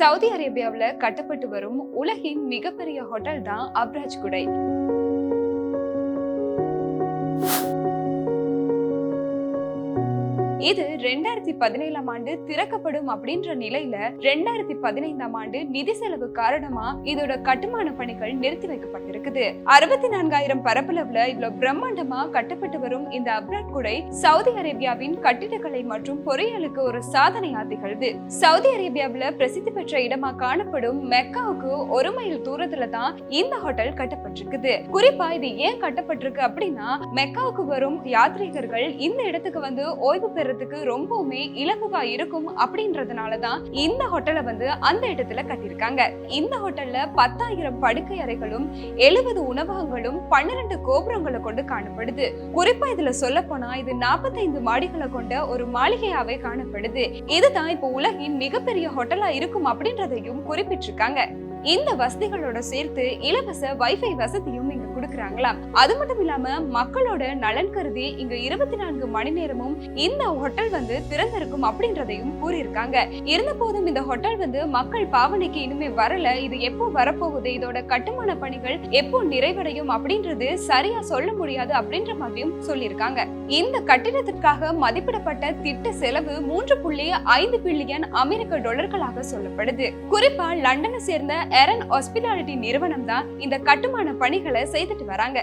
Saudi அரேபியாவில் கட்டப்பட்டு வரும் உலகின் மிகப்பெரிய ஹோட்டல் தான் அப்ராஜ் குடை. இது ரெண்டாயிரத்தி பதினேழாம் ஆண்டு திறக்கப்படும் அப்படின்ற நிலையில ரெண்டாயிரத்தி பதினைந்தாம் ஆண்டு நிதி செலவு காரணமா இதோட கட்டுமான பணிகள் நிறுத்தி வைக்கப்பட்டிருக்குது. அறுபத்தி நான்காயிரம் பரப்பளவுல இவ்வளவு பிரம்மாண்டமா கட்டப்பட்டு வரும் இந்த அப்ராட் குடை சவுதி அரேபியாவின் கட்டிடக்கலை மற்றும் பொறியியலுக்கு ஒரு சாதனையா திகழ்து. சவுதி அரேபியாவுல பிரசித்தி பெற்ற இடமா காணப்படும் மெக்காவுக்கு ஒரு மைல் தூரத்துல தான் இந்த ஹோட்டல் கட்டப்பட்டிருக்குது. குறிப்பா இது ஏன் கட்டப்பட்டிருக்கு அப்படின்னா மெக்காவுக்கு வரும் யாத்ரீகர்கள் இந்த இடத்துக்கு வந்து ஓய்வு பெறதுக்கு ரொம்பவுமே இலகுவா இருக்கும் அப்படின்றதுனாலதான் இந்த ஹோட்டலை வந்து அந்த இடத்துல கட்டியிருக்காங்க. இந்த ஹோட்டல்ல பத்தாயிரம் படுக்கை அறைகளும் எழுபது உணவகங்களும் பன்னிரண்டு கோபுரங்களை கொண்டு காணப்படுது. குறிப்பா இதுல சொல்ல போனா இது நாற்பத்தைந்து மாடிகளை கொண்ட ஒரு மாளிகையாவே காணப்படுது. இதுதான் இப்போ உலகின் மிகப்பெரிய ஹோட்டலா இருக்கும் அப்படின்றதையும் குறிப்பிட்டிருக்காங்க. இந்த வசதிகளோட சேர்த்து இலவச வைஃபை வசதியும் இங்க கொடுக்கறாங்களாம் அது மட்டும் இல்லாம மக்களோட நலன் கருதி இங்க இருபத்தி நான்கு மணி நேரமும் இந்த ஹோட்டல் வந்து திறந்திருக்கும் அப்படின்றதையும் கூறியிருக்காங்க. இருந்த போதும் இந்த ஹோட்டல் வந்து மக்கள் பாவனைக்கு இனிமே வரல. இது எப்போ வரப்போகுது? இதோட கட்டுமான பணிகள் எப்போ நிறைவடையும்? அப்படின்றது சரியா சொல்ல முடியாது அப்படின்ற மாதிரியும் சொல்லியிருக்காங்க. இந்த கட்டிடத்திற்காக மதிப்பிடப்பட்ட திட்ட செலவு மூன்று புள்ளி ஐந்து பில்லியன் அமெரிக்க டாலர்களாக சொல்லப்படுது. குறிப்பா லண்டனை சேர்ந்த எரன் ஹாஸ்பிட்டாலிட்டி நிறுவனம் தான் இந்த கட்டுமான பணிகளை செய்துட்டு வராங்க.